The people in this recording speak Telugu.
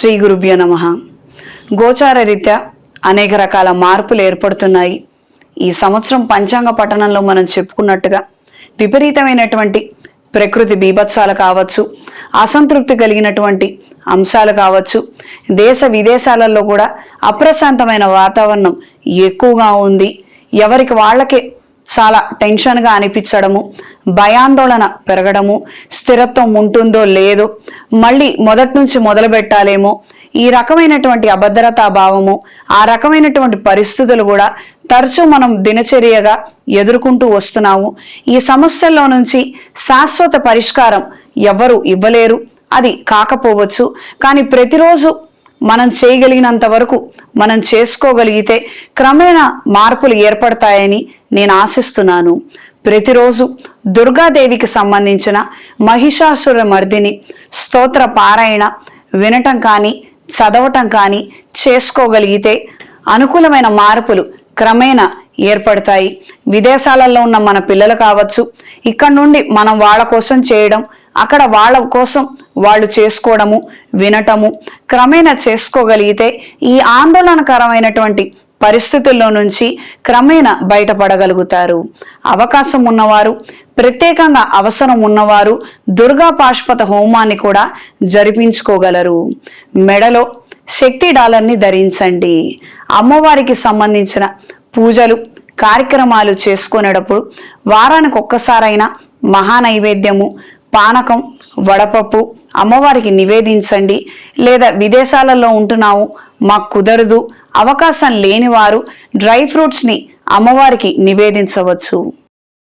శ్రీ గురుభ్యో నమ. గోచార రీత్యా అనేక రకాల మార్పులు ఏర్పడుతున్నాయి. ఈ సంవత్సరం పంచాంగ పఠనంలో మనం చెప్పుకున్నట్టుగా విపరీతమైనటువంటి ప్రకృతి బీభత్సాలు కావచ్చు అసంతృప్తి కలిగినటువంటి అంశాలు కావచ్చు దేశ విదేశాలలో కూడా అప్రశాంతమైన వాతావరణం ఎక్కువగా ఉంది. ఎవరికి వాళ్ళకే చాలా టెన్షన్గా అనిపించడము భయాందోళన పెరగడము స్థిరత్వం ఉంటుందో లేదో మళ్ళీ మొదటి నుంచి మొదలు పెట్టాలేమో ఈ రకమైనటువంటి అభద్రతా భావము ఆ రకమైనటువంటి పరిస్థితులు కూడా తరచూ మనం దినచర్యగా ఎదుర్కొంటూ వస్తున్నాము. ఈ సమస్యల్లో నుంచి శాశ్వత పరిష్కారం ఎవరు ఇవ్వలేరు అది కాకపోవచ్చు. కానీ ప్రతిరోజు మనం చేయగలిగినంత వరకు మనం చేసుకోగలిగితే క్రమేణా మార్పులు ఏర్పడతాయని నేను ఆశిస్తున్నాను. ప్రతిరోజు దుర్గాదేవికి సంబంధించిన మహిషాసుర మర్దిని స్తోత్ర పారాయణ వినటం కానీ చదవటం కానీ చేసుకోగలిగితే అనుకూలమైన మార్పులు క్రమేణా ఏర్పడతాయి. విదేశాలలో ఉన్న మన పిల్లలు కావచ్చు ఇక్కడ నుండి మనం వాళ్ళ కోసం చేయడం అక్కడ వాళ్ళ కోసం వాళ్ళు చేసుకోవడము వినటము క్రమేణా చేసుకోగలిగితే ఈ ఆందోళనకరమైనటువంటి పరిస్థితుల్లో నుంచి క్రమేణా బయటపడగలుగుతారు. అవకాశం ఉన్నవారు ప్రత్యేకంగా అవసరం ఉన్నవారు దుర్గా పాష్పత హోమాన్ని కూడా జరిపించుకోగలరు. మెడలో శక్తి డాలర్ని ధరించండి. అమ్మవారికి సంబంధించిన పూజలు కార్యక్రమాలు చేసుకునేటప్పుడు వారానికి ఒక్కసారైనా మహానైవేద్యము పానకం వడపప్పు అమ్మవారికి నివేదించండి. లేదా విదేశాలలో ఉంటున్నాము మాకు కుదరదు అవకాశం లేని వారు డ్రై ఫ్రూట్స్ని అమ్మవారికి నివేదించవచ్చు.